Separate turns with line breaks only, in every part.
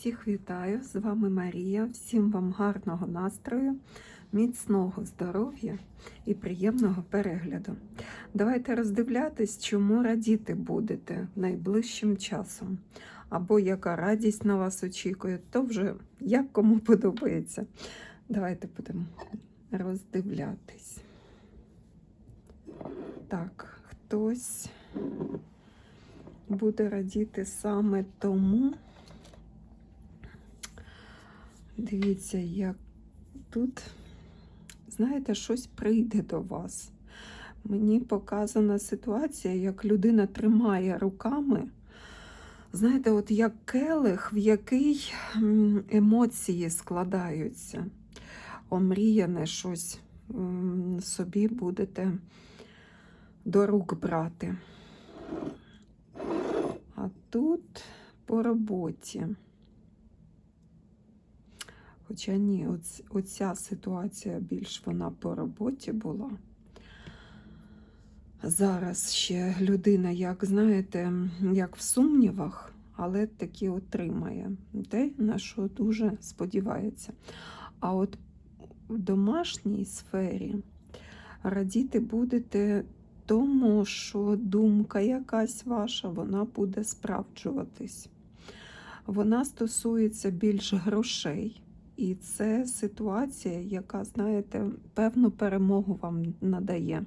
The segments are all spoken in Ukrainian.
Всіх вітаю! З вами Марія. Всім вам гарного настрою, міцного здоров'я і приємного перегляду. Давайте роздивлятись, чому радіти будете найближчим часом. Або яка радість на вас очікує, то вже як кому подобається. Давайте будемо роздивлятись. Так, хтось буде радіти саме тому. Дивіться, як тут, знаєте, щось прийде до вас. Мені показана ситуація, як людина тримає руками, знаєте, от як келих, в який емоції складаються. Омріяне щось собі будете до рук брати. А тут по роботі. Хоча ні, оць, оця ситуація більш вона по роботі була. Зараз ще людина, як знаєте, як в сумнівах, але таки отримає те, на що дуже сподівається. А от в домашній сфері радіти будете тому, що думка якась ваша, вона буде справджуватись. Вона стосується більш грошей. І це ситуація, яка, знаєте, певну перемогу вам надає.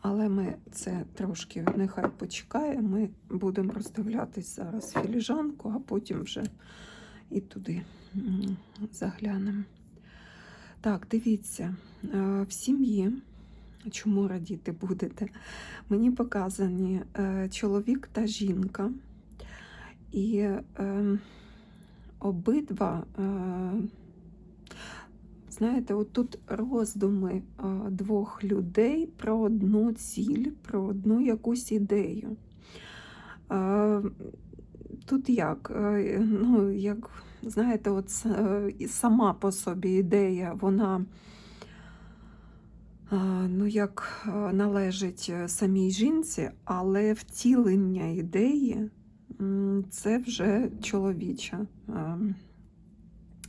Але ми це трошки нехай почекає. Ми будемо роздивлятись зараз філіжанку, а потім вже і туди заглянемо. Так, дивіться, е, в сім'ї, чому радіти будете, мені показані е, чоловік та жінка. І е, обидва, е, знаєте, тут роздуми е, двох людей про одну ціль, про одну якусь ідею. Е, Тут як, ну, як, знаєте, от сама по собі ідея, вона ну, як належить самій жінці, але втілення ідеї Це вже чоловіча ем,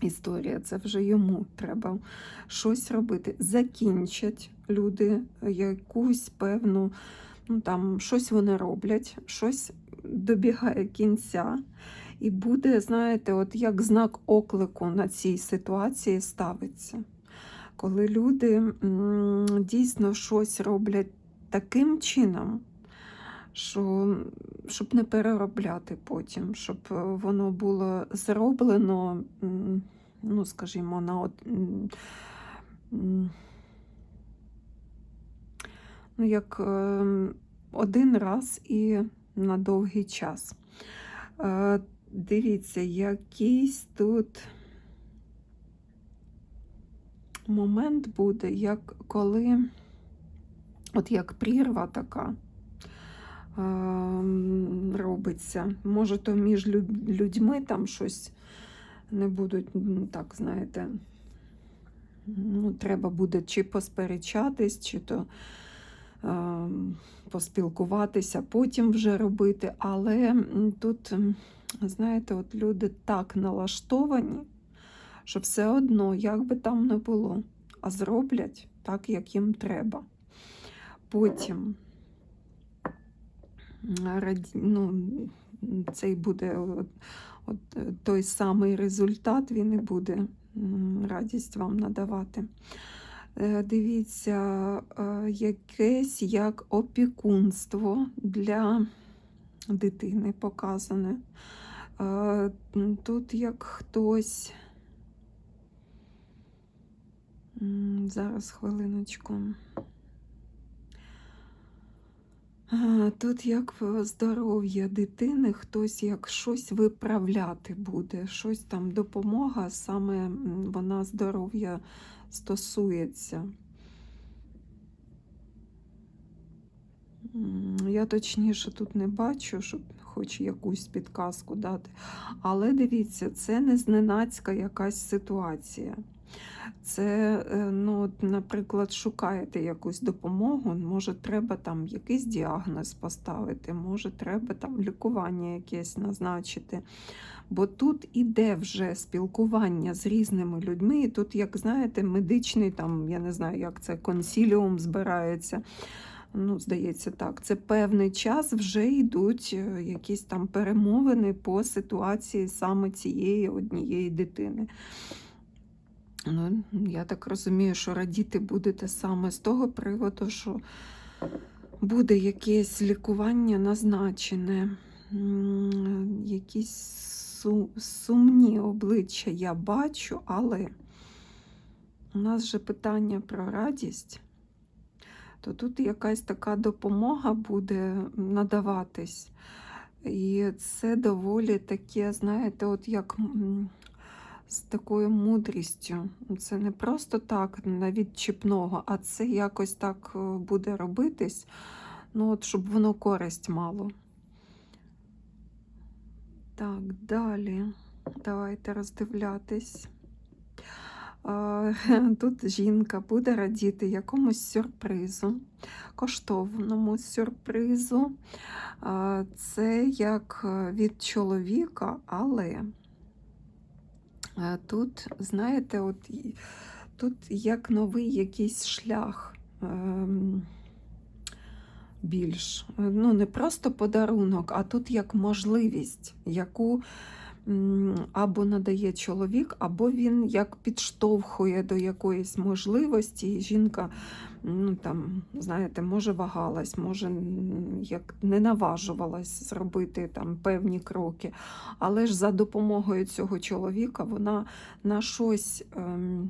історія, це вже йому треба щось робити. Закінчать люди якусь певну, ну там щось вони роблять, щось добігає кінця. І буде, знаєте, от як знак оклику на цій ситуації ставиться. Коли люди дійсно щось роблять таким чином, що, щоб не переробляти потім, щоб е, воно було зроблено, ну, скажімо, на от, ну, як е, один раз і на довгий час. Е, Дивіться, якийсь тут момент буде, як коли, от як прірва така робиться. Може, то між людьми там щось не будуть, так, знаєте, ну, треба буде чи посперечатись, чи то ем, поспілкуватися, потім вже робити. Але тут, знаєте, от люди так налаштовані, що все одно, як би там не було, а зроблять так, як їм треба. Потім ну, цей буде от, от, той самий результат, він і буде радість вам надавати. Е, Дивіться, е, якесь як опікунство для дитини показане. Е, Тут як хтось. Зараз хвилиночку. Тут як здоров'я дитини, хтось як щось виправляти буде, щось там допомога, саме вона здоров'я стосується. Я точніше тут не бачу, щоб хоч якусь підказку дати. Але дивіться, це не зненацька якась ситуація. Це, е, ну, наприклад, шукаєте якусь допомогу, може, треба там якийсь діагноз поставити, може, треба там лікування якесь назначити. Бо тут іде вже спілкування з різними людьми, і тут, як знаєте, медичний, там, я не знаю, як це, консіліум збирається. Ну, здається, так. Це певний час вже йдуть е, якісь там перемовини по ситуації саме цієї однієї дитини. Ну, я так розумію, що радіти будете саме з того приводу, що буде якесь лікування назначене, якісь су- сумні обличчя я бачу, але у нас же питання про радість, то тут якась така допомога буде надаватись. І це доволі таке, знаєте, от як з такою мудрістю. Це не просто так навіть чіпного, а це якось так е, буде робитись, ну от щоб воно користь мало. Так, далі. Давайте роздивлятись. Тут жінка буде радіти якомусь сюрпризу, коштовному сюрпризу. Це як від чоловіка, але тут, знаєте, от тут як новий якийсь шлях. ем, Більш, ну не просто подарунок, а тут як можливість, яку або надає чоловік, або він як підштовхує до якоїсь можливості, і жінка, ну там, знаєте, може вагалась, може як не наважувалась зробити там певні кроки. Але ж за допомогою цього чоловіка вона на щось. Ем,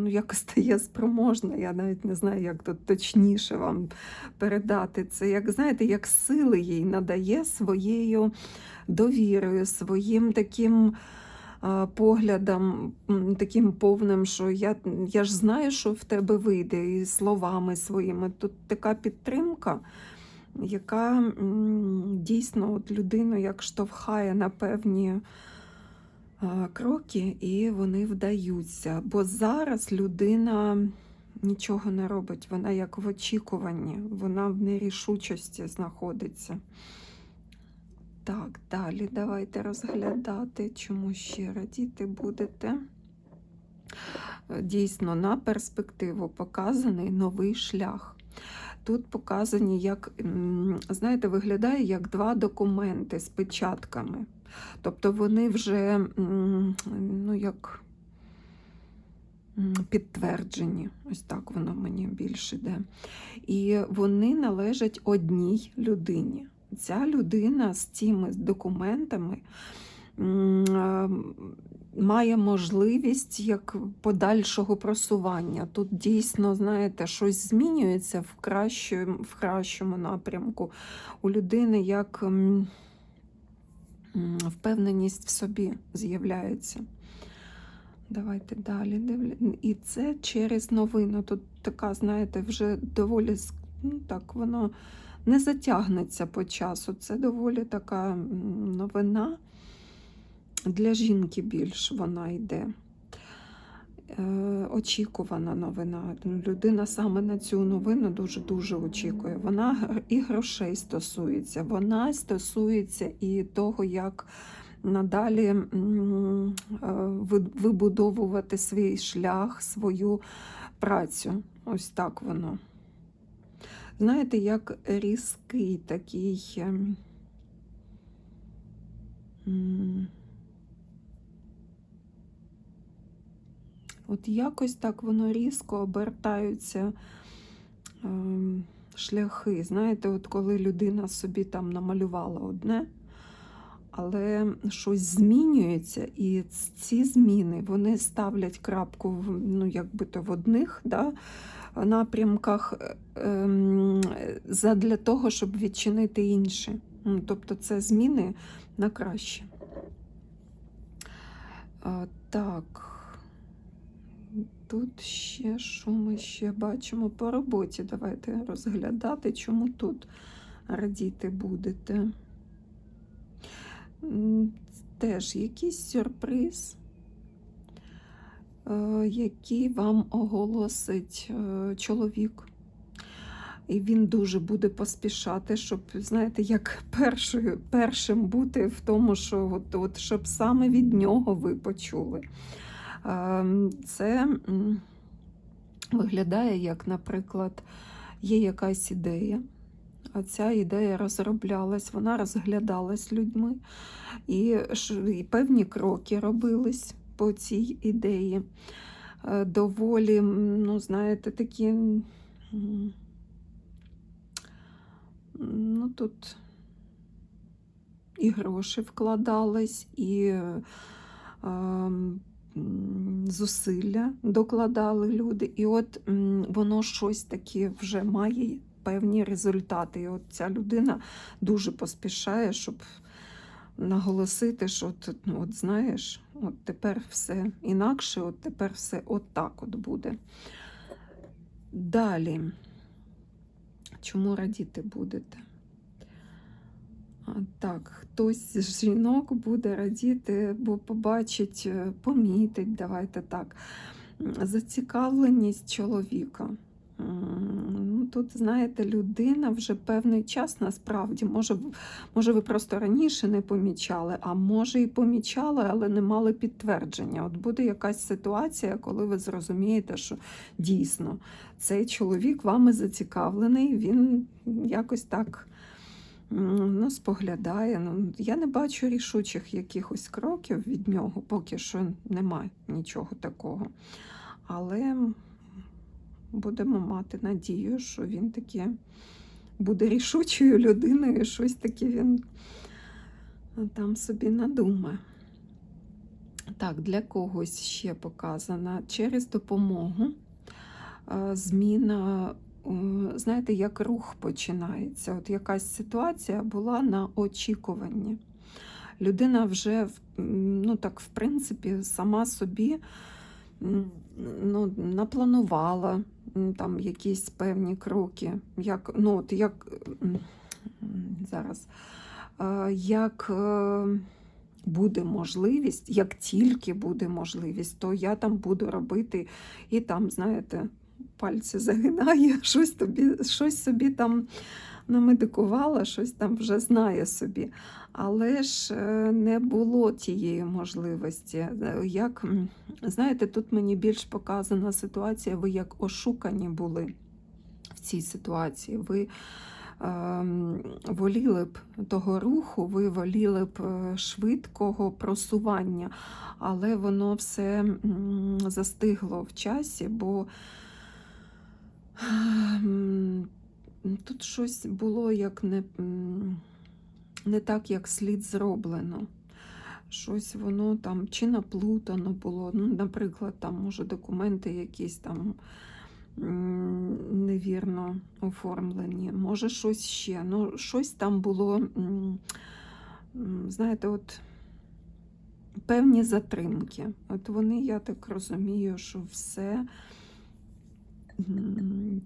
Ну, якось стає спроможна, я навіть не знаю, як тут точніше вам передати це. Як знаєте, як сили їй надає своєю довірою, своїм таким поглядом, таким повним, що я, я ж знаю, що в тебе вийде, і словами своїми. Тут така підтримка, яка дійсно от людину як штовхає на певні кроки, і вони вдаються. Бо зараз людина нічого не робить, вона як в очікуванні, вона в нерішучості знаходиться. Так, далі давайте розглядати, чому ще радіти будете. Дійсно, на перспективу показаний новий шлях. Тут показані, як, знаєте, виглядає як два документи з печатками. Тобто вони вже ну, як підтверджені. Ось так воно мені більше йде. І вони належать одній людині. Ця людина з цими документами має можливість як подальшого просування. Тут дійсно, знаєте, щось змінюється в кращому, в кращому напрямку. У людини як впевненість в собі з'являється. Давайте далі дивлю. І це через новину. Тут така, знаєте, вже доволі ну, так, воно не затягнеться по часу. Це доволі така новина. Для жінки більш вона йде. Е, очікувана новина. Людина саме на цю новину дуже-дуже очікує. Вона і грошей стосується, вона стосується і того, як надалі е, ви- вибудовувати свій шлях, свою працю. Ось так воно. Знаєте, як різкий такий. ем, м, От якось так воно різко обертаються ем, шляхи. Знаєте, от коли людина собі там намалювала одне, але щось змінюється, і ці зміни вони ставлять крапку в, ну, якби то в одних да, напрямках е, ем, задля того, щоб відчинити інші. Тобто це зміни на краще. Так. Тут ще що ми ще бачимо по роботі. Давайте розглядати, чому тут радіти будете. Теж якийсь сюрприз. е, який вам оголосить е, чоловік. І він дуже буде поспішати, щоб, знаєте, як першою, першим бути в тому, що от, от, щоб саме від нього ви почули. Ем, Це виглядає, як, наприклад, є якась ідея. А ця ідея розроблялась, вона розглядалась людьми, і, певні кроки робились по цій ідеї. Е, Доволі, ну, знаєте, такі. Ну, тут і гроші вкладались, і ем, зусилля докладали люди. І от воно щось таке вже має певні результати. І от ця людина дуже поспішає, щоб наголосити, що от, ну, от знаєш, от тепер все інакше, от тепер все от от буде. Далі. Чому радіти будете? Так, хтось з жінок буде радіти, бо побачить, е, помітить, давайте так, зацікавленість чоловіка. Ну, тут, знаєте, людина вже певний час насправді, може, може, ви просто раніше не помічали, а може і помічали, але не мали підтвердження. От буде якась ситуація, коли ви зрозумієте, що дійсно цей чоловік вами зацікавлений, він якось так ну, споглядає. Ну, я не бачу рішучих якихось кроків від нього, поки що немає нічого такого. Але будемо мати надію, що він таки буде рішучою людиною, щось таке він там собі надумає. Так, для когось ще показана через допомогу е, зміна, знаєте, як рух починається. От якась ситуація була на очікуванні. Людина вже ну так, в принципі, сама собі ну, напланувала там якісь певні кроки. Як, ну, от як зараз, е, як е, буде можливість, як тільки буде можливість, то я там буду робити і там, знаєте, пальці загинає, щось, тобі, щось собі там намедикувала, щось там вже знає собі. Але ж е, не було тієї можливості. Е, Як, знаєте, тут мені більш показана ситуація, ви як ошукані були в цій ситуації. Ви ем, воліли б того руху, ви воліли б е, швидкого просування, але воно все застигло в часі, бо тут щось було як не, не так, як слід зроблено. Щось воно там чи наплутано було. Ну, наприклад, там, може, документи якісь там невірно оформлені, може щось ще. Ну, щось там було, знаєте, от певні затримки. От вони, я так розумію, що все.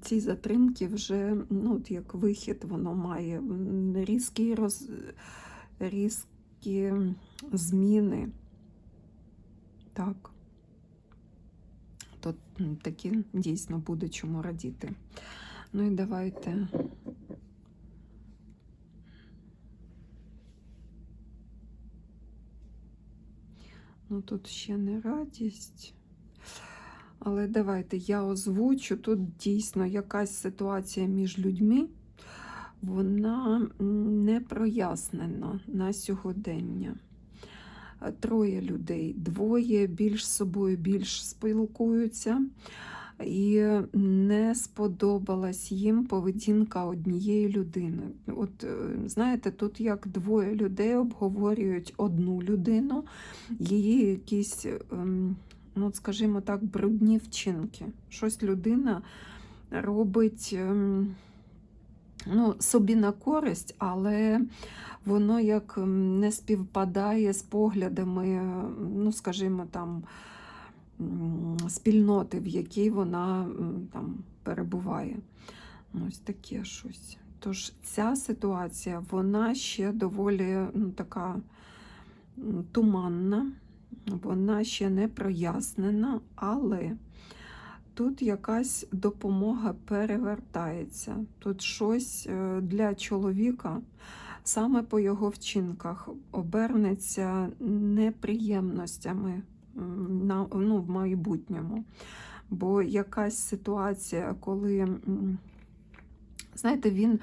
Ці затримки вже, ну, от як вихід, воно має різкі, роз... різкі зміни. Так. То таки дійсно буде чому радіти. Ну і давайте. Ну тут ще не радість. Але давайте я озвучу. Тут дійсно якась ситуація між людьми, вона не прояснена на сьогодення. Е, Троє людей, двоє більш собою більш спілкуються, і не сподобалась їм поведінка однієї людини. От е, знаєте, тут як двоє людей обговорюють одну людину, її якісь, ем, ну, скажімо так, брудні вчинки. Щось людина робить. ем, Ну, собі на користь, але воно як не співпадає з поглядами, ну, скажімо, там, спільноти, в якій вона там перебуває. Ось таке щось. Тож ця ситуація, вона ще доволі ну, така туманна. Вона ще не прояснена, але тут якась допомога перевертається. Тут щось е, для чоловіка саме по його вчинках обернеться неприємностями на, ну, в майбутньому. Бо якась ситуація, коли, знаєте, він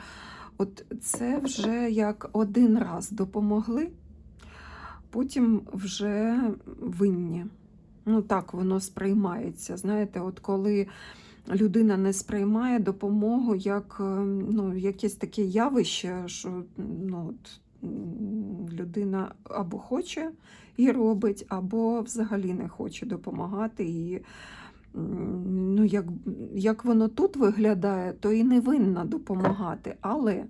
от це вже як один раз допомогли, потім вже винні. Ну так воно сприймається. Знаєте, от коли людина не сприймає допомогу як е, ну, якесь таке явище, що ну, от, людина або хоче і робить, або взагалі не хоче допомагати. І ну, як, як воно тут виглядає, то і не винна допомагати. Але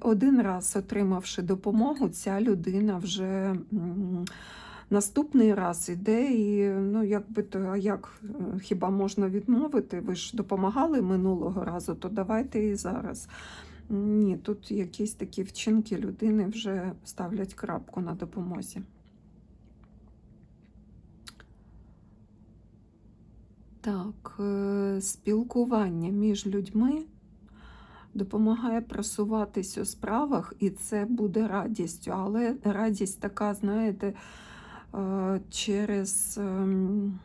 один раз отримавши допомогу, ця людина вже. Наступний раз іде і ну якби то як е, хіба можна відмовити? Ви ж допомагали минулого разу, то давайте і зараз. Ні, тут якісь такі вчинки людини вже ставлять крапку на допомозі. Так, е, спілкування між людьми допомагає просуватись у справах, і це буде радістю. Але радість така, знаєте, е, через ем,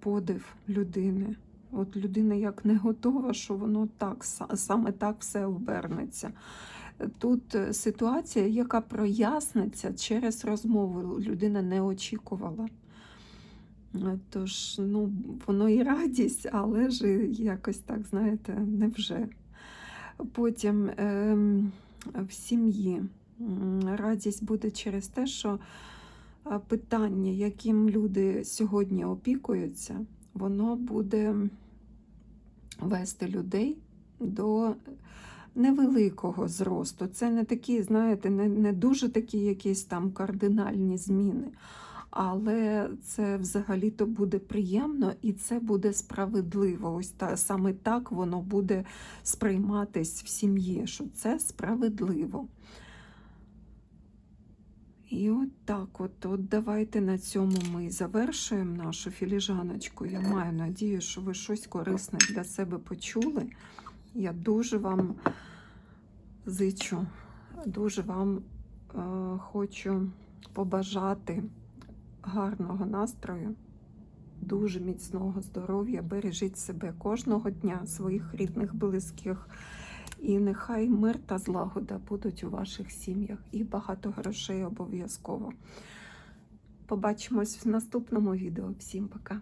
подив людини. От людина як не готова, що воно так, саме так все обернеться. Тут е, ситуація, яка проясниться через розмову, людина не очікувала. Е, Тож, ну, воно і радість, але ж якось так, знаєте, невже. Потім ем, в сім'ї радість буде через те, що питання, яким люди сьогодні опікуються, воно буде вести людей до невеликого зросту. Це не такі, знаєте, не, не дуже такі якісь там кардинальні зміни. Але це взагалі-то буде приємно і це буде справедливо. Ось та саме так воно буде сприйматись в сім'ї, що це справедливо. І от так, от, от давайте на цьому ми завершуємо нашу філіжаночку. Я маю надію, що ви щось корисне для себе почули. Я дуже вам зичу, дуже вам е, хочу побажати гарного настрою, дуже міцного здоров'я. Бережіть себе кожного дня, своїх рідних, близьких. І нехай мир та злагода будуть у ваших сім'ях і багато грошей обов'язково. Побачимось в наступному відео. Всім пока!